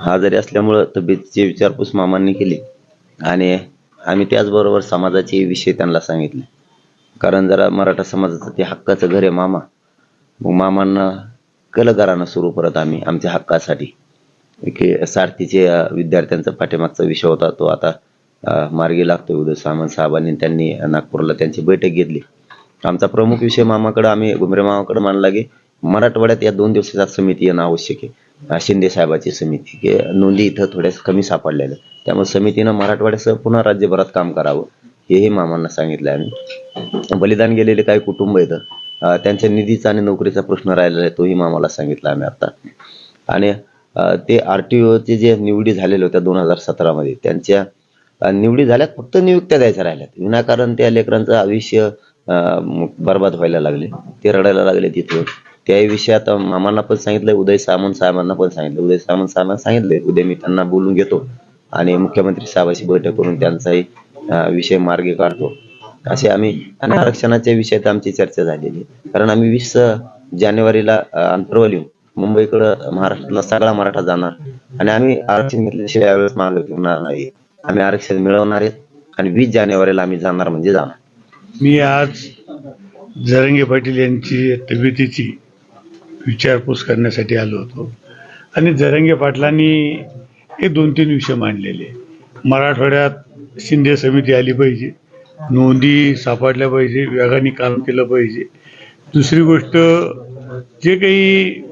आजारी असल्यामुळं तब्येतीची विचारपूस मामांनी केली. आणि आम्ही त्याचबरोबर समाजाचे विषय त्यांना सांगितले. कारण जरा मराठा समाजाचं ते हक्काचं घर आहे मामा. मग मामांना कलगारानं सुरू करत आम्ही आमच्या हक्कासाठी. एक सारथीचे विद्यार्थ्यांचा पाठीमागचा विषय होता तो आता मार्गी लागतो उदय सामंत साहेबांनी त्यांनी नागपूरला त्यांची बैठक घेतली. आमचा प्रमुख विषय मामाकडे आम्ही घुमरे मामाकडे मानला की मराठवाड्यात या दोन दिवसाच्या समिती येणं आवश्यक आहे. शिंदे साहेबाची समिती नोंदी इथं थोड्यास कमी सापडलेल्या त्यामुळे समितीनं मराठवाड्यासह पुन्हा राज्यभरात काम करावं हेही मामांना सांगितलं आम्ही. बलिदान गेलेले काही कुटुंब आहेत. त्यांच्या निधीचा आणि नोकरीचा प्रश्न राहिलेला आहे तोही मामाला सांगितला आम्ही आता. आणि ते आर टी ओचे जे निवडी झालेल्या होत्या दोन हजार सतरामध्ये त्यांच्या निवडी झाल्यात फक्त नियुक्त्या द्यायच्या राहिल्यात. विनाकारण त्या लेकरांचं आयुष्य बर्बाद बरबाद व्हायला लागले. ते रडायला लागले तिथे. त्याविषयी आता मामांना पण सांगितलंय उदय सामंत साहेबांना पण सांगितलं उदय सामंत साहेबांना सांगितलंय. उद्या मी त्यांना बोलून घेतो आणि मुख्यमंत्री साहेबांशी बैठक करून त्यांचाही विषय मार्गी काढतो. असे आम्ही आणि आरक्षणाच्या विषयात आमची चर्चा झालेली आहे. कारण आम्ही वीस जानेवारीला अ, मुंबईकडं महाराष्ट्रातला सगळा मराठा जाणार आणि आम्ही आरक्षण घेतल्याशिवाय यावेळेस मागे घेणार नाही. आम्ही आरक्षण मिळवणार आहेत आणि वीस जानेवारीला आम्ही जाणार म्हणजे जाणार. मी आज जरंगे पाटील यांची तब्येतीची विचारपूस करण्यासाठी आलो होतो. आणि जरंगे पाटलांनी हे दोन तीन विषय मांडलेले. मराठवाड्यात शिंदे समिती आली पाहिजे नोंदी सापडल्या पाहिजे वेगाने काम केलं पाहिजे. दुसरी गोष्ट जे काही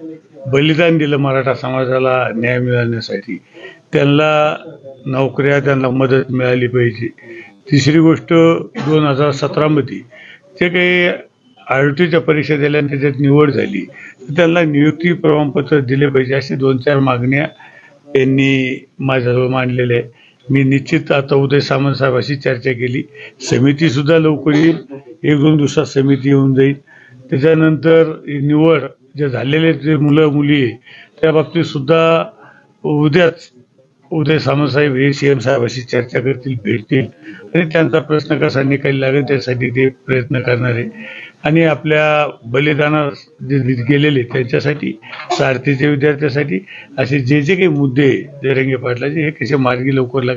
बलिदान दिलं मराठा समाजाला न्याय मिळवण्यासाठी त्यांना नोकऱ्या त्यांना मदत मिळाली पाहिजे. तिसरी गोष्ट दोन हजार सतरामध्ये जे काही आर टीच्या परीक्षा दिल्या आणि त्याच्यात निवड झाली. तर त्यांना नियुक्ती प्रमाणपत्र दिले पाहिजे अशी दोन चार मागण्या त्यांनी माझ्याजवळ मांडलेल्या आहे मी निश्चित आता उदय सामंत साहेबाशी चर्चा केली. समिती सुद्धा लवकर येईल. एक दोन दिवसात समिती येऊन जाईल. त्याच्यानंतर निवड जे झालेले जे मुलं मुली आहे त्या बाबतीत सुद्धा उद्याच उदय सामंतसाहेब हे सीएम साहेबाशी चर्चा करतील भेटतील. आणि त्यांचा प्रश्न कसा निकाली लागेल त्यासाठी ते प्रयत्न करणार आहे. आणि आपल्या बलिदाना जे गेलेले त्यांच्यासाठी सारथीच्या विद्यार्थ्यासाठी असे जे जे काही मुद्दे जयरंगे जरंगे पाटलाचे हे कसे मार्गी लवकर लागतील?